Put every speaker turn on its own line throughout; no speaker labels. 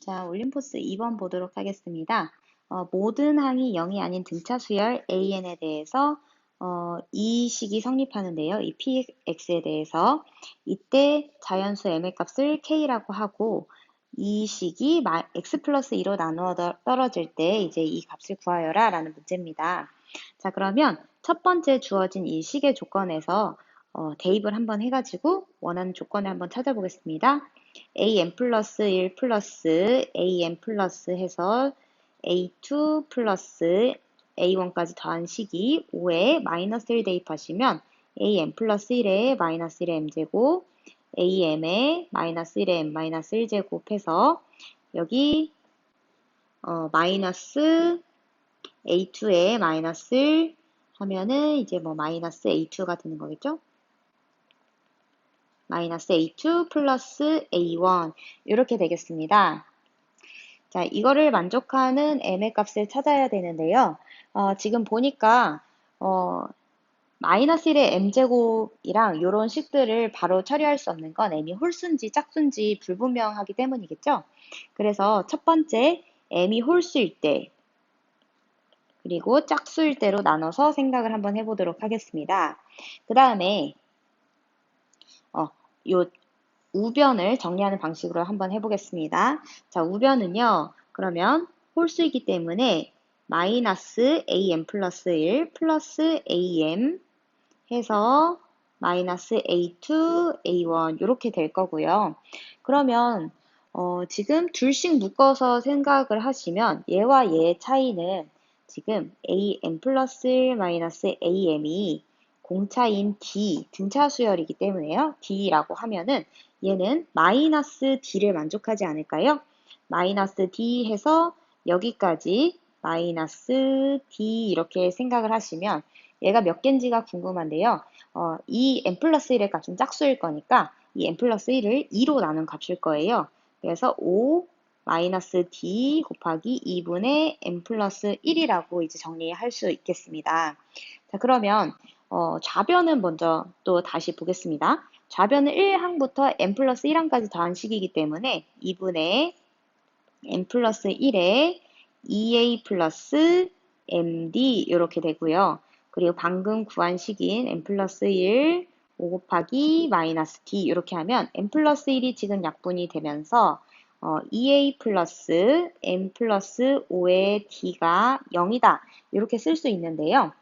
자, 올림포스 2번 보도록 하겠습니다. 어, 모든 항이 0이 아닌 등차 수열 AN에 대해서 어, 이 식이 성립하는데요. 이 PX에 대해서 이때 자연수 M의 값을 K라고 하고 이 식이 X 플러스 2로 나누어 떨어질 때 이제 이 값을 구하여라 라는 문제입니다. 자, 그러면 첫 번째 주어진 이 식의 조건에서 어, 대입을 한번 해가지고 원하는 조건을 한번 찾아보겠습니다. Am 플러스 1 플러스 am 플러스 해서 a2 플러스 a1까지 더한 식이 5에 마이너스 1 대입하시면 am 플러스 1에 마이너스 1의 m제곱 am에 마이너스 1의 m 마이너스 1제곱 해서 여기 어, 마이너스 a2에 마이너스 1 하면은 이제 뭐 마이너스 a2가 되는 거겠죠? 마이너스 A2 플러스 A1 이렇게 되겠습니다. 자, 이거를 만족하는 m의 값을 찾아야 되는데요. 어, 지금 보니까 어, 마이너스 1의 m제곱이랑 이런 식들을 바로 처리할 수 없는 건 m이 홀수인지 짝수인지 불분명하기 때문이겠죠. 그래서 첫 번째 m이 홀수일 때 그리고 짝수일 때로 나눠서 생각을 한번 해보도록 하겠습니다. 그 다음에 어, 요 우변을 정리하는 방식으로 한번 해보겠습니다. 자, 우변은요, 그러면 홀수이기 때문에 마이너스 am 플러스 1 플러스 am 해서 마이너스 a2, a1 이렇게 될 거고요. 그러면 어, 지금 둘씩 묶어서 생각을 하시면 얘와 얘의 차이는 지금 am 플러스 1 마이너스 am이 공차인 D, 등차 수열이기 때문에요. D라고 하면은 얘는 마이너스 D를 만족하지 않을까요? 마이너스 D 해서 여기까지 마이너스 D 이렇게 생각을 하시면 얘가 몇 개인지가 궁금한데요. 어, 이 n 플러스 1의 값은 짝수일 거니까 이 n 플러스 1을 2로 나눈 값일 거예요. 그래서 5 마이너스 d 곱하기 2분의 n 플러스 1이라고 이제 정리할 수 있겠습니다. 자, 그러면 어, 좌변은 먼저 또 다시 보겠습니다. 좌변은 1항부터 n 플러스 1항까지 더한 식이기 때문에 2분의 n 플러스 1에 2a 플러스 md 이렇게 되고요. 그리고 방금 구한 식인 n 플러스 1, 5 곱하기 마이너스 d 이렇게 하면 n 플러스 1이 지금 약분이 되면서 어, 2a 플러스 m 플러스 5의 d가 0이다 이렇게 쓸 수 있는데요.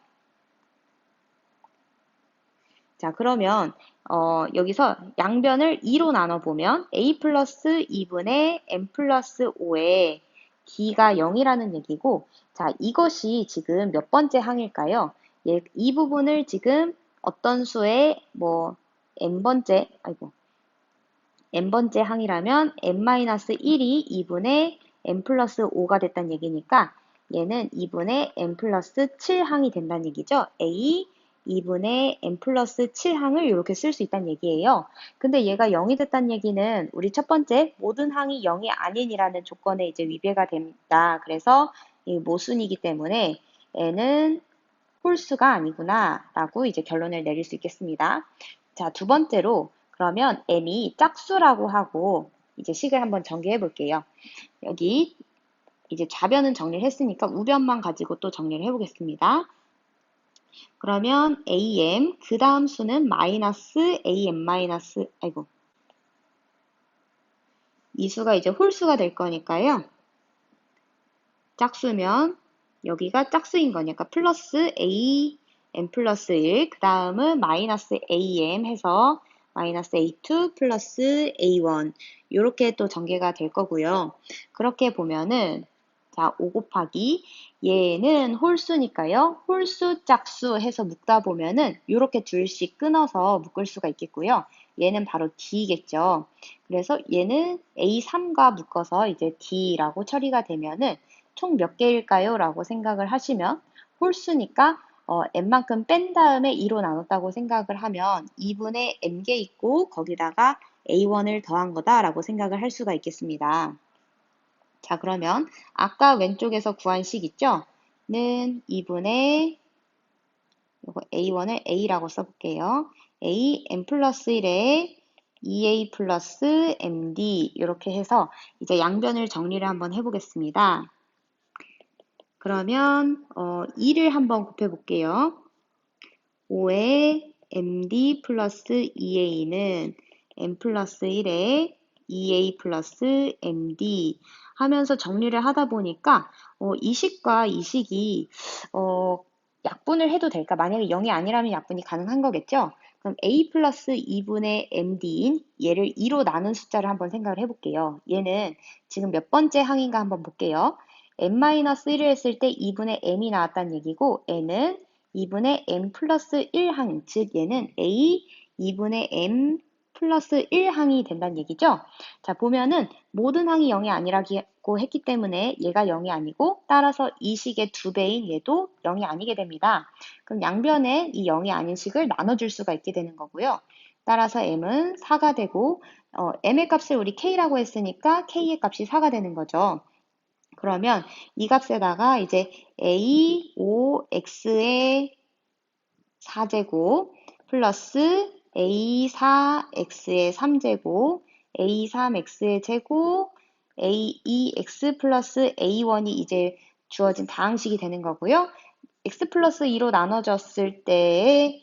자, 그러면 어, 여기서 양변을 2로 나눠보면 a 플러스 2분의 m 플러스 5의 d가 0이라는 얘기고 자, 이것이 지금 몇 번째 항일까요? 예, 이 부분을 지금 어떤 수의 뭐 n번째, 아이고, n번째 항이라면 n-1이 2분의 n 플러스 5가 됐다는 얘기니까 얘는 2분의 n 플러스 7항이 된다는 얘기죠. a 2분의 n 플러스 7항을 이렇게 쓸 수 있다는 얘기예요. 근데 얘가 0이 됐다는 얘기는 우리 첫 번째 모든 항이 0이 아닌이라는 조건에 이제 위배가 됩니다. 그래서 이 모순이기 때문에 n은 홀수가 아니구나 라고 이제 결론을 내릴 수 있겠습니다. 자, 두 번째로 그러면 n이 짝수라고 하고 이제 식을 한번 전개해 볼게요. 여기 이제 좌변은 정리를 했으니까 우변만 가지고 또 정리를 해보겠습니다. 그러면 am 그 다음 수는 마이너스 am 마이너스 아이고 이 수가 이제 홀수가 될 거니까요. 짝수면 여기가 짝수인 거니까 플러스 a m 플러스 1, 그 다음은 마이너스 am 해서 마이너스 a2 플러스 a1 이렇게 또 전개가 될 거고요. 그렇게 보면은 자, 5 곱하기 얘는 홀수니까요. 홀수, 짝수 해서 묶다 보면은 이렇게 둘씩 끊어서 묶을 수가 있겠고요. 얘는 바로 D겠죠. 그래서 얘는 A3과 묶어서 이제 D라고 처리가 되면은 총 몇 개일까요? 라고 생각을 하시면 홀수니까 어, n만큼 뺀 다음에 2로 나눴다고 생각을 하면 2분의 n개 있고 거기다가 a1을 더한 거다라고 생각을 할 수가 있겠습니다. 자, 그러면 아까 왼쪽에서 구한 식 있죠? 는 2분의 이거 a1을 a라고 써볼게요. a n 플러스 1에 EA 플러스 MD 이렇게 해서 이제 양변을 정리를 한번 해보겠습니다. 그러면 어, 2를 한번 곱해 볼게요. 5에 MD 플러스 EA는 M 플러스 1에 EA 플러스 MD 하면서 정리를 하다 보니까 어, 이식과 이식이 어, 약분을 해도 될까? 만약에 0이 아니라면 약분이 가능한 거겠죠? 그럼 A 플러스 2분의 MD인 얘를 2로 나눈 숫자를 한번 생각을 해볼게요. 얘는 지금 몇 번째 항인가 한번 볼게요. n-1을 했을 때 2분의 m이 나왔다는 얘기고 n은 2분의 m 플러스 1항, 즉 얘는 a 2분의 m 플러스 1항이 된다는 얘기죠. 자, 보면은 모든 항이 0이 아니라고 했기 때문에 얘가 0이 아니고 따라서 이 식의 두 배인 얘도 0이 아니게 됩니다. 그럼 양변에 이 0이 아닌 식을 나눠줄 수가 있게 되는 거고요. 따라서 m은 4가 되고 어, m의 값을 우리 k라고 했으니까 k의 값이 4가 되는 거죠. 그러면 이 값에다가 이제 a 5x의 4제곱 플러스 a4x의 3제곱 a3x의 제곱 a2x 플러스 a1이 이제 주어진 다항식이 되는 거고요. x 플러스 2로 나눠졌을 때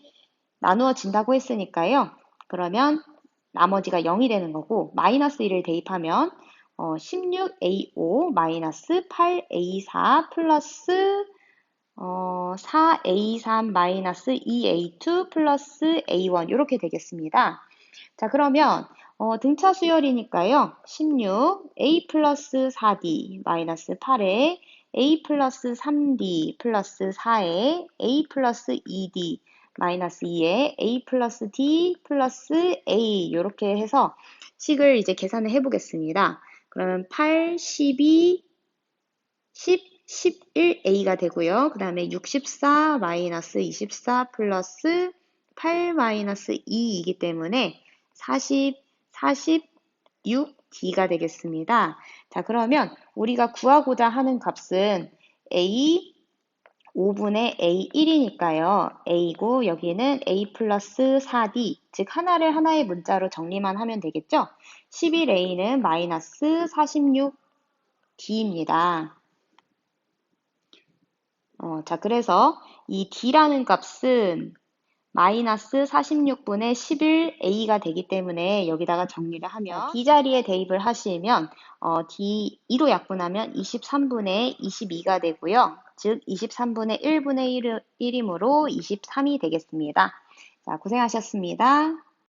나누어진다고 했으니까요. 그러면 나머지가 0이 되는 거고 마이너스 1을 대입하면 어, 16A5 마이너스 8A4 플러스 어, 4A3 마이너스 2A2 플러스 A1 이렇게 되겠습니다. 자 그러면 어, 등차 수열이니까요. 16 A 플러스 4D 마이너스 8에 A 플러스 3D 플러스 4에 A 플러스 2D 마이너스 2에 A 플러스 D 플러스 A 이렇게 해서 식을 이제 계산을 해보겠습니다. 그러면 8, 12, 10, 11A가 되고요. 그 다음에 64 마이너스 24 플러스 8 마이너스 2이기 때문에 40, 46D가 되겠습니다. 자, 그러면 우리가 구하고자 하는 값은 A 5분의 A1이니까요. A고 여기는 A 플러스 4D, 즉 하나를 하나의 문자로 정리만 하면 되겠죠? 11A는 마이너스 46D입니다. 어, 자, 그래서 이 D라는 값은 마이너스 46분의 11A가 되기 때문에 여기다가 정리를 하면 D 자리에 대입을 하시면 어, D 2로 약분하면 23분의 22가 되고요. 즉 23분의 1분의 1, 1이므로 23이 되겠습니다. 자, 고생하셨습니다.